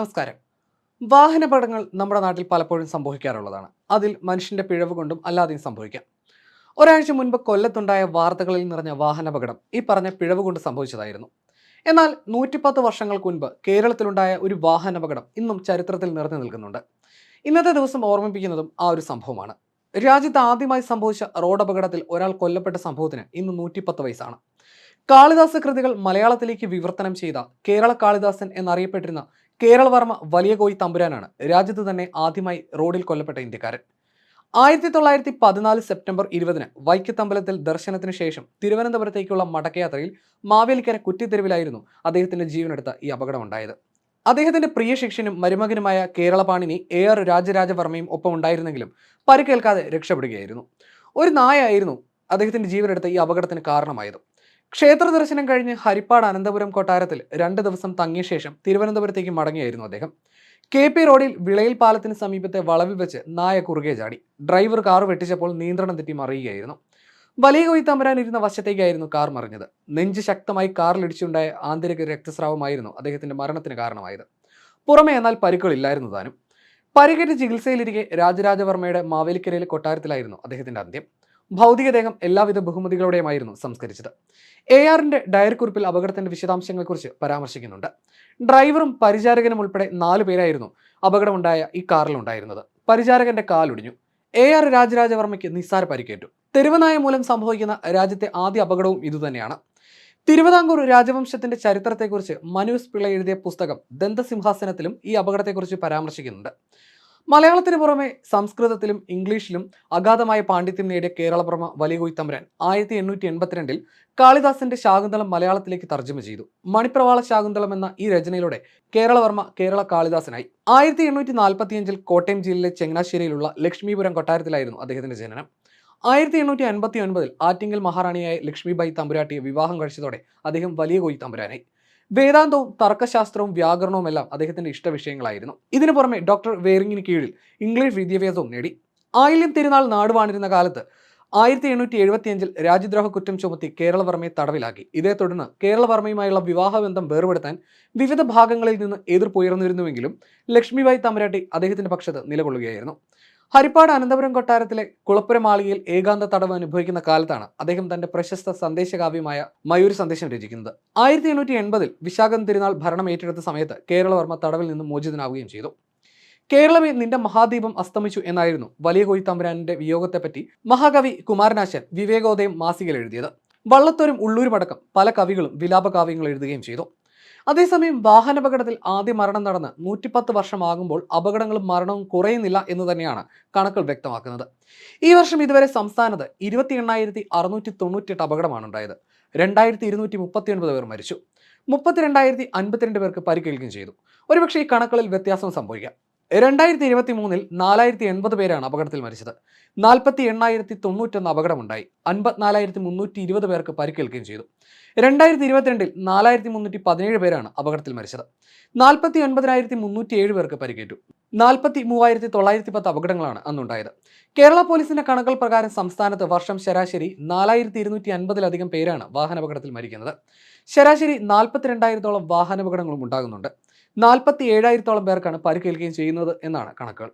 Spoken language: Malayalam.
നമസ്കാരം. വാഹനപടങ്ങൾ നമ്മുടെ നാട്ടിൽ പലപ്പോഴും സംഭവിക്കാറുള്ളതാണ്. അതിൽ മനുഷ്യന്റെ പിഴവ് കൊണ്ടും അല്ലാതെയും സംഭവിക്കാം. ഒരാഴ്ച മുൻപ് കൊല്ലത്തുണ്ടായ വാർത്തകളിൽ നിറഞ്ഞ വാഹനപകടം ഈ പറഞ്ഞ പിഴവ് കൊണ്ട് സംഭവിച്ചതായിരുന്നു. എന്നാൽ നൂറ്റിപ്പത്ത് വർഷങ്ങൾക്ക് മുൻപ് കേരളത്തിലുണ്ടായ ഒരു വാഹനപകടം ഇന്നും ചരിത്രത്തിൽ നിറഞ്ഞു നിൽക്കുന്നുണ്ട്. ഇന്നത്തെ ദിവസം ഓർമ്മിപ്പിക്കുന്നതും ആ ഒരു സംഭവമാണ്. രാജ്യത്ത് ആദ്യമായി സംഭവിച്ച റോഡ് അപകടത്തിൽ ഒരാൾ കൊല്ലപ്പെട്ട സംഭവത്തിന് ഇന്ന് നൂറ്റിപ്പത്ത് വയസ്സാണ്. കാളിദാസ കൃതികൾ മലയാളത്തിലേക്ക് വിവർത്തനം ചെയ്ത കേരള കാളിദാസൻ എന്നറിയപ്പെട്ടിരുന്ന കേരളവർമ്മ വലിയ കോയി തമ്പുരാനാണ് രാജ്യത്ത് തന്നെ ആദ്യമായി റോഡിൽ കൊല്ലപ്പെട്ട ഇന്ത്യക്കാരൻ. ആയിരത്തി തൊള്ളായിരത്തി പതിനാല് സെപ്റ്റംബർ ഇരുപതിന് വൈക്കത്തമ്പലത്തിൽ ദർശനത്തിന് ശേഷം തിരുവനന്തപുരത്തേക്കുള്ള മടക്കയാത്രയിൽ മാവേലിക്കര കുറ്റിത്തെരുവിലായിരുന്നു അദ്ദേഹത്തിന്റെ ജീവനെടുത്ത ഈ അപകടമുണ്ടായത്. അദ്ദേഹത്തിന്റെ പ്രിയ ശിഷ്യനും മരുമകനുമായ കേരളപാണിനി എ ആർ രാജരാജവർമ്മയും ഒപ്പം ഉണ്ടായിരുന്നെങ്കിലും പരിക്കേൽക്കാതെ രക്ഷപ്പെടുകയായിരുന്നു. ഒരു നായായിരുന്നു അദ്ദേഹത്തിന്റെ ജീവനെടുത്ത ഈ അപകടത്തിന് കാരണമായത്. ക്ഷേത്ര ദർശനം കഴിഞ്ഞ് ഹരിപ്പാട് അനന്തപുരം കൊട്ടാരത്തിൽ രണ്ട് ദിവസം തങ്ങിയ ശേഷം തിരുവനന്തപുരത്തേക്ക് മടങ്ങിയായിരുന്നു അദ്ദേഹം. കെ പി റോഡിൽ വിളയിൽ പാലത്തിന് സമീപത്തെ വളവിൽ വെച്ച് നായ കുറുകെ ചാടി. ഡ്രൈവർ കാർ വെട്ടിച്ചപ്പോൾ നിയന്ത്രണം തെറ്റി മറിയുകയായിരുന്നു. വലിയ കൊയ് തമ്പരാൻ ഇരുന്ന വശത്തേക്കായിരുന്നു കാർ മറിഞ്ഞത്. നെഞ്ച് ശക്തമായി കാറിലിടിച്ചുണ്ടായ ആന്തരിക രക്തസ്രാവമായിരുന്നു അദ്ദേഹത്തിന്റെ മരണത്തിന് കാരണമായത്. പുറമേ എന്നാൽ പരിക്കുകളില്ലായിരുന്നു താനും. പരിക്കേറ്റ് ചികിത്സയിലിരിക്കെ രാജരാജവർമ്മയുടെ മാവേലിക്കരയിലെ കൊട്ടാരത്തിലായിരുന്നു അദ്ദേഹത്തിന്റെ അന്ത്യം. ഭൗതികദേഹം എല്ലാവിധ ബഹുമതികളോടെയുമായിരുന്നു സംസ്കരിച്ചത്. എ ആറിന്റെ ഡയറിക്കുറിപ്പിൽ അപകടത്തിന്റെ വിശദാംശങ്ങളെക്കുറിച്ച് പരാമർശിക്കുന്നുണ്ട്. ഡ്രൈവറും പരിചാരകനും ഉൾപ്പെടെ നാലു പേരായിരുന്നു അപകടമുണ്ടായ ഈ കാറിലുണ്ടായിരുന്നത്. പരിചാരകന്റെ കാലൊടിഞ്ഞു. എ ആർ രാജരാജവർമ്മയ്ക്ക് നിസ്സാര പരിക്കേറ്റു. തെരുവനായ മൂലം സംഭവിക്കുന്ന രാജ്യത്തെ ആദ്യ അപകടവും ഇതുതന്നെയാണ്. തിരുവിതാംകൂർ രാജവംശത്തിന്റെ ചരിത്രത്തെക്കുറിച്ച് മനുസ് പിള്ള എഴുതിയ പുസ്തകം ദന്തസിംഹാസനത്തിലും ഈ അപകടത്തെക്കുറിച്ച് പരാമർശിക്കുന്നുണ്ട്. മലയാളത്തിന് പുറമെ സംസ്കൃതത്തിലും ഇംഗ്ലീഷിലും അഗാധമായ പാണ്ഡിത്യം നേടിയ കേരളപ്രമ വലിയ തമ്പുരാൻ ആയിരത്തി എണ്ണൂറ്റി എൺപത്തിരണ്ടിൽ കാളിദാസന്റെ ശാകുന്തളം മലയാളത്തിലേക്ക് തർജമ ചെയ്തു. മണിപ്രവാള ശാകുന്തളം എന്ന ഈ രചനയിലൂടെ കേരളവർമ്മ കേരള കാളിദാസനായി. ആയിരത്തി എണ്ണൂറ്റി നാൽപ്പത്തിയഞ്ചിൽ കോട്ടയം ജില്ലയിലെ ചെങ്ങനാശ്ശേരിയിലുള്ള ലക്ഷ്മീപുരം കൊട്ടാരത്തിലായിരുന്നു അദ്ദേഹത്തിന്റെ ജനനം. ആയിരത്തി എണ്ണൂറ്റി അൻപത്തി ഒൻപതിൽ ആറ്റിങ്ങൽ മഹാറാണിയായ ലക്ഷ്മിബായി തമ്പുരാട്ടിയെ വിവാഹം കഴിച്ചതോടെ അദ്ദേഹം വലിയ കോയി തമ്പുരാനായി. വേദാന്തവും തർക്കശാസ്ത്രവും വ്യാകരണവും എല്ലാം അദ്ദേഹത്തിന്റെ ഇഷ്ടവിഷയങ്ങളായിരുന്നു ഇതിനു പുറമെ ഡോക്ടർ വേറിങ്ങിന് കീഴിൽ ഇംഗ്ലീഷ് വിദ്യാഭ്യാസവും നേടി. ആയില്യം തിരുനാൾ നാടുവാണിരുന്ന കാലത്ത് ആയിരത്തി എണ്ണൂറ്റി എഴുപത്തിയഞ്ചിൽ രാജ്യദ്രോഹ കുറ്റം ചുമത്തി കേരളവർമ്മയെ തടവിലാക്കി. ഇതേ തുടർന്ന് കേരളവർമ്മയുമായുള്ള വിവാഹബന്ധം വേർപെടുത്താൻ വിവിധ ഭാഗങ്ങളിൽ നിന്ന് എതിർപ്പുയർന്നിരുന്നുവെങ്കിലും ലക്ഷ്മിബായി തമ്പരാട്ടി അദ്ദേഹത്തിന്റെ പക്ഷത്ത് നിലകൊള്ളുകയായിരുന്നു. ഹരിപ്പാട് അനന്തപുരം കൊട്ടാരത്തിലെ കുളപ്പുരം മാളികയിൽ ഏകാന്ത തടവ് അനുഭവിക്കുന്ന കാലത്താണ് അദ്ദേഹം തന്റെ പ്രശസ്ത സന്ദേശകാവ്യമായ മയൂർ സന്ദേശം രചിക്കുന്നത്. ആയിരത്തി എണ്ണൂറ്റി എൺപതിൽ വിശാഖം തിരുനാൾ ഭരണം ഏറ്റെടുത്ത സമയത്ത് കേരളവർമ്മ തടവിൽ നിന്ന് മോചിതനാവുകയും ചെയ്തു. കേരളമേ നിന്റെ മഹാദീപം അസ്തമിച്ചു എന്നായിരുന്നു വലിയ കോയി തമ്പുരാനിന്റെ വിയോഗത്തെപ്പറ്റി മഹാകവി കുമാരനാശൻ വിവേകോദയം മാസികയിൽ എഴുതിയത്. വള്ളത്തോരും ഉള്ളൂരുമടക്കം പല കവികളും വിലാപകാവ്യങ്ങൾ എഴുതുകയും ചെയ്തു. അതേസമയം വാഹനാപകടത്തിൽ ആദ്യ മരണം നടന്ന് നൂറ്റിപ്പത്ത് വർഷമാകുമ്പോൾ അപകടങ്ങളും മരണവും കുറയുന്നില്ല എന്ന് തന്നെയാണ് കണക്കുകൾ വ്യക്തമാക്കുന്നത്. ഈ വർഷം ഇതുവരെ സംസ്ഥാനത്ത് ഇരുപത്തി എണ്ണായിരത്തി അറുന്നൂറ്റി തൊണ്ണൂറ്റിയെട്ട് അപകടമാണ് ഉണ്ടായത്. രണ്ടായിരത്തി ഇരുന്നൂറ്റി മുപ്പത്തി ഒൻപത് പേർ മരിച്ചു. മുപ്പത്തിരണ്ടായിരത്തി അൻപത്തിരണ്ട് പേർക്ക് പരിക്കേൽക്കുകയും ചെയ്തു. ഒരുപക്ഷെ ഈ കണക്കുകളിൽ വ്യത്യാസം സംഭവിക്കാം. രണ്ടായിരത്തി ഇരുപത്തി മൂന്നിൽ നാലായിരത്തി എൺപത് പേരാണ് അപകടത്തിൽ മരിച്ചത്. നാൽപ്പത്തി എണ്ണായിരത്തി തൊണ്ണൂറ്റൊന്ന് അപകടമുണ്ടായി. അൻപത്തിനാലായിരത്തി മുന്നൂറ്റി ഇരുപത് പേർക്ക് പരിക്കേൽക്കുകയും ചെയ്തു. രണ്ടായിരത്തി ഇരുപത്തിരണ്ടിൽ നാലായിരത്തി മുന്നൂറ്റി പതിനേഴ് പേരാണ് അപകടത്തിൽ മരിച്ചത്. നാൽപ്പത്തി ഒൻപതിനായിരത്തി മുന്നൂറ്റി ഏഴ് പേർക്ക് പരിക്കേറ്റു. നാൽപ്പത്തി മൂവായിരത്തി തൊള്ളായിരത്തി പത്ത് അപകടങ്ങളാണ് അന്നുണ്ടായത്. കേരള പോലീസിന്റെ കണക്കുകൾ പ്രകാരം സംസ്ഥാനത്ത് വർഷം ശരാശരി നാലായിരത്തി ഇരുന്നൂറ്റി അൻപതിലധികം പേരാണ് വാഹനാപകടത്തിൽ മരിക്കുന്നത്. ശരാശരി നാൽപ്പത്തിരണ്ടായിരത്തോളം വാഹനാപകടങ്ങളും ഉണ്ടാകുന്നുണ്ട്. നാൽപ്പത്തി ഏഴായിരത്തോളം പേർക്കാണ് പരിക്കേൽക്കുകയും ചെയ്യുന്നത് എന്നാണ് കണക്കുകൾ.